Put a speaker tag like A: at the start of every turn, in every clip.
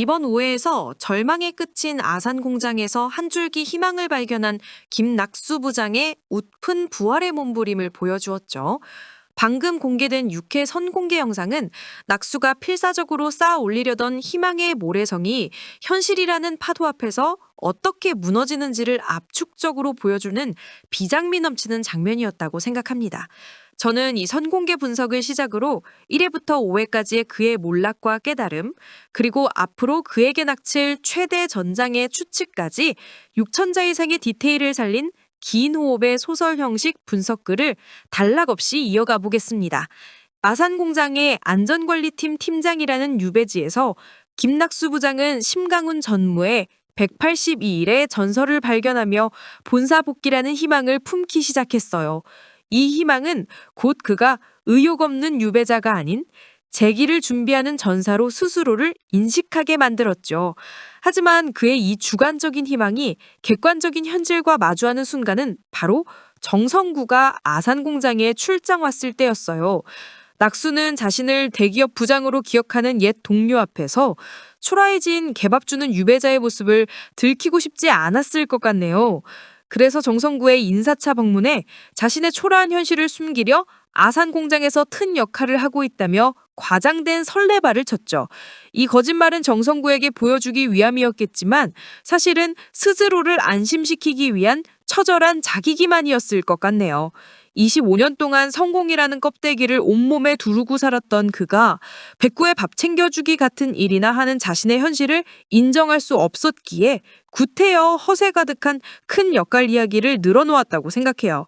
A: 이번 5회에서 절망의 끝인 아산 공장에서 한 줄기 희망을 발견한 김낙수 부장의 웃픈 부활의 몸부림을 보여주었죠. 방금 공개된 6회 선공개 영상은 낙수가 필사적으로 쌓아 올리려던 희망의 모래성이 현실이라는 파도 앞에서 어떻게 무너지는지를 압축적으로 보여주는 비장미 넘치는 장면이었다고 생각합니다. 저는 이 선공개 분석을 시작으로 1회부터 5회까지의 그의 몰락과 깨달음, 그리고 앞으로 그에게 닥칠 최대 전장의 추측까지 6천자 이상의 디테일을 살린 긴 호흡의 소설 형식 분석글을 단락 없이 이어가 보겠습니다. 아산공장의 안전관리팀 팀장이라는 유배지에서 김낙수 부장은 심강훈 전무의 182일의 전설을 발견하며 본사 복귀라는 희망을 품기 시작했어요. 이 희망은 곧 그가 의욕 없는 유배자가 아닌 재기를 준비하는 전사로 스스로를 인식하게 만들었죠. 하지만 그의 이 주관적인 희망이 객관적인 현실과 마주하는 순간은 바로 정성구가 아산공장에 출장 왔을 때였어요. 낙수는 자신을 대기업 부장으로 기억하는 옛 동료 앞에서 초라해진 개밥 주는 유배자의 모습을 들키고 싶지 않았을 것 같네요. 그래서 정성구의 인사차 방문에 자신의 초라한 현실을 숨기려 아산 공장에서 튼 역할을 하고 있다며 과장된 설레발을 쳤죠. 이 거짓말은 정성구에게 보여주기 위함이었겠지만 사실은 스스로를 안심시키기 위한 처절한 자기 기만이었을 것 같네요. 25년 동안 성공이라는 껍데기를 온몸에 두르고 살았던 그가 백구에 밥 챙겨주기 같은 일이나 하는 자신의 현실을 인정할 수 없었기에 구태여 허세 가득한 큰 역할 이야기를 늘어놓았다고 생각해요.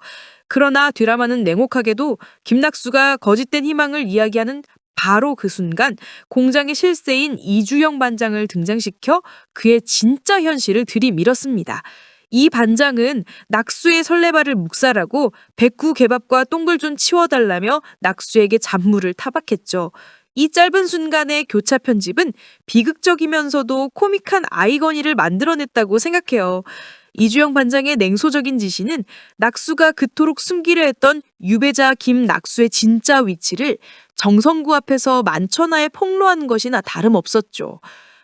A: 그러나 드라마는 냉혹하게도 김낙수가 거짓된 희망을 이야기하는 바로 그 순간 공장의 실세인 이주영 반장을 등장시켜 그의 진짜 현실을 들이밀었습니다. 이 반장은 낙수의 설레발을 묵살하고 백구 개밥과 똥글 좀 치워달라며 낙수에게 잔물을 타박했죠. 이 짧은 순간의 교차 편집은 비극적이면서도 코믹한 아이거니를 만들어냈다고 생각해요. 이주영 반장의 냉소적인 지시는 낙수가 그토록 숨기려 했던 유배자 김낙수의 진짜 위치를 정성구 앞에서 만천하에 폭로한 것이나 다름없었죠.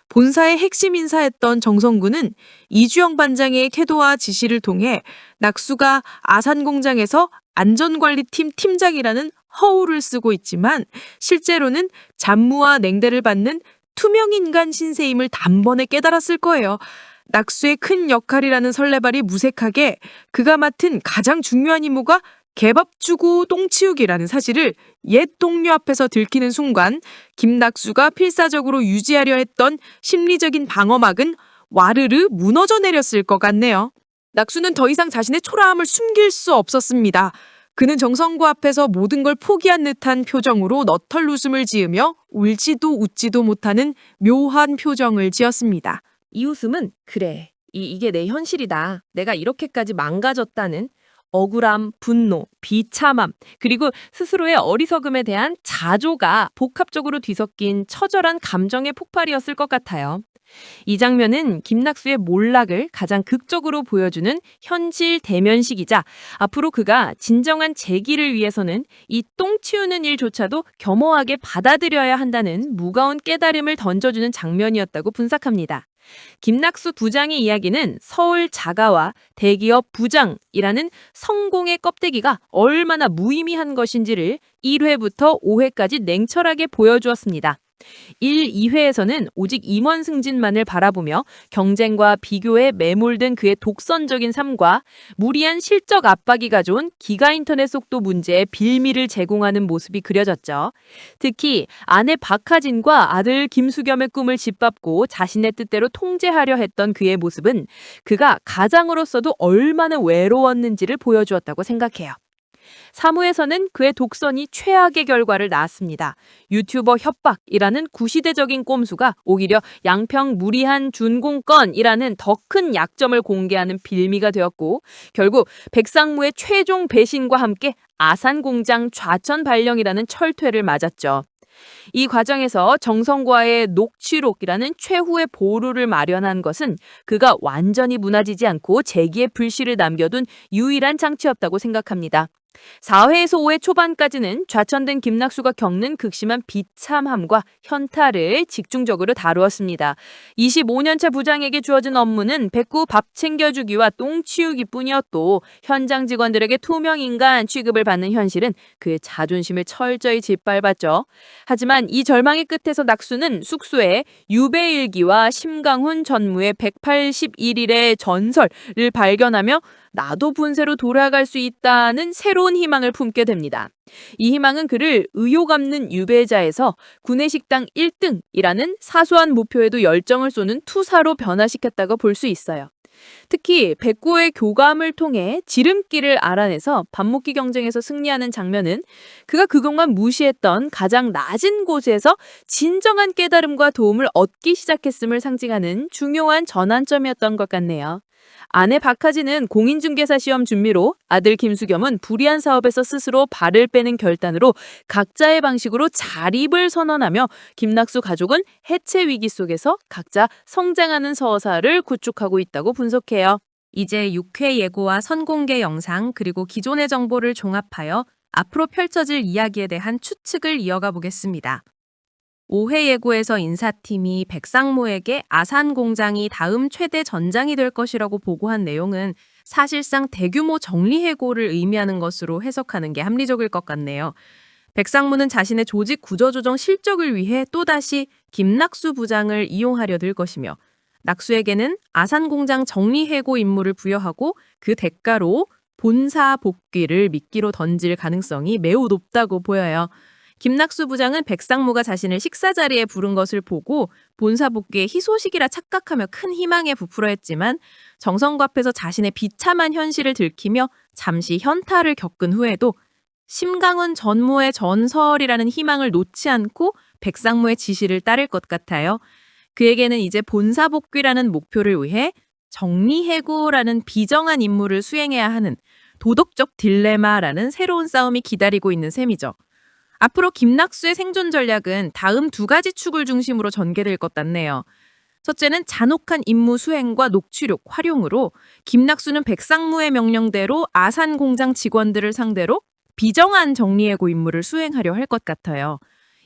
A: 본사의 핵심 인사였던 정성구는 이주영 반장의 태도와 지시를 통해 낙수가 아산공장에서 안전관리팀 팀장이라는 허울을 쓰고 있지만 실제로는 잔무와 냉대를 받는 투명인간 신세임을 단번에 깨달았을 거예요. 낙수의 큰 역할이라는 설레발이 무색하게 그가 맡은 가장 중요한 임무가 개밥 주고 똥 치우기라는 사실을 옛 동료 앞에서 들키는 순간 김낙수가 필사적으로 유지하려 했던 심리적인 방어막은 와르르 무너져 내렸을 것 같네요. 낙수는 더 이상 자신의 초라함을 숨길 수 없었습니다. 그는 정성구 앞에서 모든 걸 포기한 듯한 표정으로 너털 웃음을 지으며 울지도 웃지도 못하는 묘한 표정을 지었습니다.
B: 이 웃음은 그래. 이, 이게 내 현실이다. 내가 이렇게까지 망가졌다는 억울함, 분노, 비참함, 그리고 스스로의 어리석음에 대한 자조가 복합적으로 뒤섞인 처절한 감정의 폭발이었을 것 같아요. 이 장면은 김낙수의 몰락을 가장 극적으로 보여주는 현실 대면식이자 앞으로 그가 진정한 재기를 위해서는 이 똥 치우는 일조차도 겸허하게 받아들여야 한다는 무거운 깨달음을 던져주는 장면이었다고 분석합니다. 김낙수 부장의 이야기는 서울 자가와 대기업 부장이라는 성공의 껍데기가 얼마나 무의미한 것인지를 1회부터 5회까지 냉철하게 보여주었습니다. 1, 2회에서는 오직 임원 승진만을 바라보며 경쟁과 비교에 매몰든 그의 독선적인 삶과 무리한 실적 압박이 가져온 기가 인터넷 속도 문제에 빌미를 제공하는 모습이 그려졌죠. 특히 아내 박하진과 아들 김수겸의 꿈을 짓밟고 자신의 뜻대로 통제하려 했던 그의 모습은 그가 가장으로서도 얼마나 외로웠는지를 보여주었다고 생각해요. 3부에서는 그의 독선이 최악의 결과를 낳았습니다. 유튜버 협박이라는 구시대적인 꼼수가 오히려 양평 무리한 준공권이라는 더 큰 약점을 공개하는 빌미가 되었고 결국 백상무의 최종 배신과 함께 아산공장 좌천 발령이라는 철퇴를 맞았죠. 이 과정에서 정성과의 녹취록이라는 최후의 보루를 마련한 것은 그가 완전히 무너지지 않고 재기의 불씨를 남겨둔 유일한 장치였다고 생각합니다. 4회에서 5회 초반까지는 좌천된 김낙수가 겪는 극심한 비참함과 현타를 집중적으로 다루었습니다. 25년차 부장에게 주어진 업무는 백구 밥 챙겨주기와 똥 치우기뿐이었고 현장 직원들에게 투명 인간 취급을 받는 현실은 그의 자존심을 철저히 짓밟았죠. 하지만 이 절망의 끝에서 낙수는 숙소에 유배일기와 심강훈 전무의 181일의 전설을 발견하며 나도 분쇄로 돌아갈 수 있다는 새로운 희망을 품게 됩니다. 이 희망은 그를 의욕 없는 유배자에서 구내식당 1등이라는 사소한 목표에도 열정을 쏘는 투사로 변화시켰다고 볼 수 있어요. 특히 백구의 교감을 통해 지름길을 알아내서 밥 먹기 경쟁에서 승리하는 장면은 그가 그동안 무시했던 가장 낮은 곳에서 진정한 깨달음과 도움을 얻기 시작했음을 상징하는 중요한 전환점이었던 것 같네요. 아내 박하진은 공인중개사 시험 준비로 아들 김수겸은 불이한 사업에서 스스로 발을 빼는 결단으로 각자의 방식으로 자립을 선언하며 김낙수 가족은 해체 위기 속에서 각자 성장하는 서사를 구축하고 있다고 분석해요.
C: 이제 6회 예고와 선공개 영상 그리고 기존의 정보를 종합하여 앞으로 펼쳐질 이야기에 대한 추측을 이어가 보겠습니다. 5회 예고에서 인사팀이 백상모에게 아산 공장이 다음 최대 전장이 될 것이라고 보고한 내용은 사실상 대규모 정리해고를 의미하는 것으로 해석하는 게 합리적일 것 같네요. 백상무는 자신의 조직 구조조정 실적을 위해 또다시 김낙수 부장을 이용하려 들 것이며 낙수에게는 아산 공장 정리해고 임무를 부여하고 그 대가로 본사 복귀를 미끼로 던질 가능성이 매우 높다고 보여요. 김낙수 부장은 백상무가 자신을 식사 자리에 부른 것을 보고 본사 복귀의 희소식이라 착각하며 큰 희망에 부풀어 했지만 정성과 앞에서 자신의 비참한 현실을 들키며 잠시 현타를 겪은 후에도 심강훈 전무의 전설이라는 희망을 놓지 않고 백상무의 지시를 따를 것 같아요. 그에게는 이제 본사 복귀라는 목표를 위해 정리해고라는 비정한 임무를 수행해야 하는 도덕적 딜레마라는 새로운 싸움이 기다리고 있는 셈이죠. 앞으로 김낙수의 생존 전략은 다음 두 가지 축을 중심으로 전개될 것 같네요. 첫째는 잔혹한 임무 수행과 녹취록 활용으로 김낙수는 백상무의 명령대로 아산 공장 직원들을 상대로 비정한 정리해고 임무를 수행하려 할 것 같아요.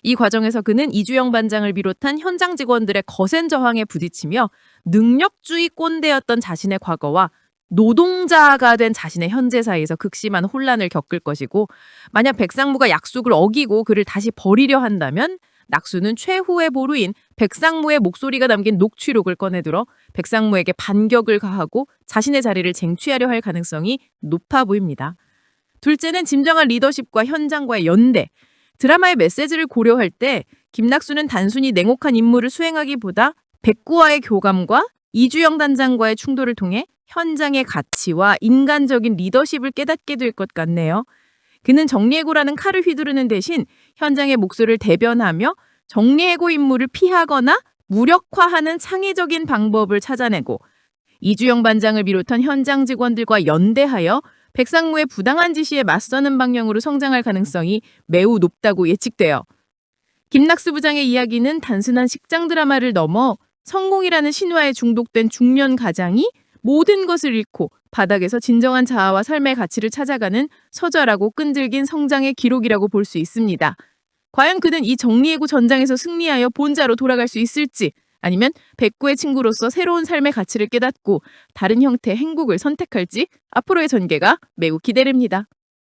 C: 이 과정에서 그는 이주영 반장을 비롯한 현장 직원들의 거센 저항에 부딪히며 능력주의 꼰대였던 자신의 과거와 노동자가 된 자신의 현재 사이에서 극심한 혼란을 겪을 것이고 만약 백상무가 약속을 어기고 그를 다시 버리려 한다면 낙수는 최후의 보루인 백상무의 목소리가 담긴 녹취록을 꺼내들어 백상무에게 반격을 가하고 자신의 자리를 쟁취하려 할 가능성이 높아 보입니다. 둘째는 진정한 리더십과 현장과의 연대. 드라마의 메시지를 고려할 때 김낙수는 단순히 냉혹한 임무를 수행하기보다 백구와의 교감과 이주영 단장과의 충돌을 통해 현장의 가치와 인간적인 리더십을 깨닫게 될 것 같네요. 그는 정리해고라는 칼을 휘두르는 대신 현장의 목소리를 대변하며 정리해고 임무를 피하거나 무력화하는 창의적인 방법을 찾아내고 이주영 반장을 비롯한 현장 직원들과 연대하여 백상무의 부당한 지시에 맞서는 방향으로 성장할 가능성이 매우 높다고 예측돼요. 김낙수 부장의 이야기는 단순한 식장 드라마를 넘어 성공이라는 신화에 중독된 중년 가장이 모든 것을 잃고 바닥에서 진정한 자아와 삶의 가치를 찾아가는 서절하고 끈질긴 성장의 기록이라고 볼 수 있습니다. 과연 그는 이 정리해고 전장에서 승리하여 본자로 돌아갈 수 있을지 아니면 백구의 친구로서 새로운 삶의 가치를 깨닫고 다른 형태의 행복을 선택할지 앞으로의 전개가 매우 기대됩니다.